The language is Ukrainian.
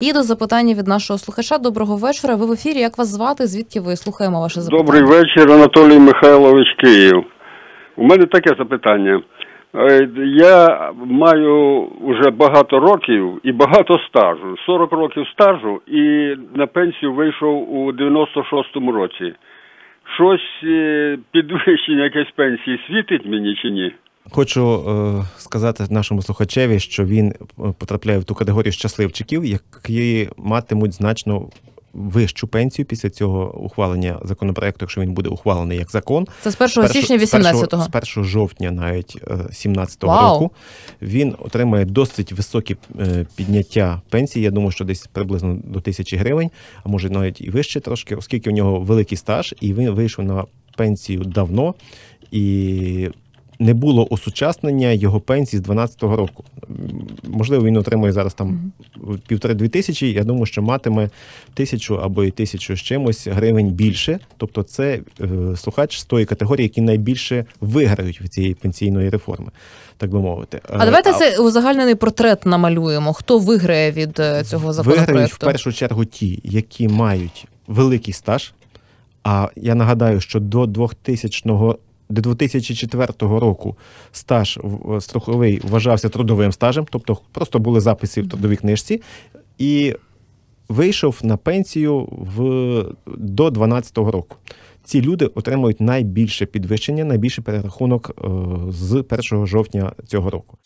І до запитання від нашого слухача. Доброго вечора. Ви в ефірі. Як вас звати? Звідки ви слухаємо ваше запитання? Добрий вечір, Анатолій Михайлович Київ. У мене таке запитання. Е, Я маю вже багато років і багато стажу. 40 років стажу і на пенсію вийшов у 96-му році. Щось е, підвищення якесь пенсії світить мені чи ні? Хочу е, сказати нашому слухачеві, що він е, потрапляє в ту категорію щасливчиків, які матимуть значно вищу пенсію після цього ухвалення законопроекту, якщо він буде ухвалений як закон. Це з 1 січня 18-го. З 1 жовтня навіть е, 17-го Вау. року він отримає досить високі е, підняття пенсії. Я думаю, що десь приблизно до тисячі гривень, а може навіть і вище трошки, оскільки у нього великий стаж, і він вийшов на пенсію давно і. Не було осучаснення його пенсії з 12-го року. Можливо, він отримує зараз там півтори-дві тисячі. Я думаю, що матиме тисячу або і тисячу з чимось гривень більше. Тобто, це е, слухач з тої категорії, які найбільше виграють від цієї пенсійної реформи, так би мовити. А давайте це узагальнений портрет намалюємо. Хто виграє від е, цього Виграють в першу чергу ті, які мають великий стаж. А я нагадаю, що до 2000 до 2004 року стаж в- страховий вважався трудовим стажем, тобто просто були записи в трудовій книжці, і вийшов на пенсію в, до 2012 року. Ці люди отримують найбільше підвищення, найбільший перерахунок е, з 1 жовтня цього року.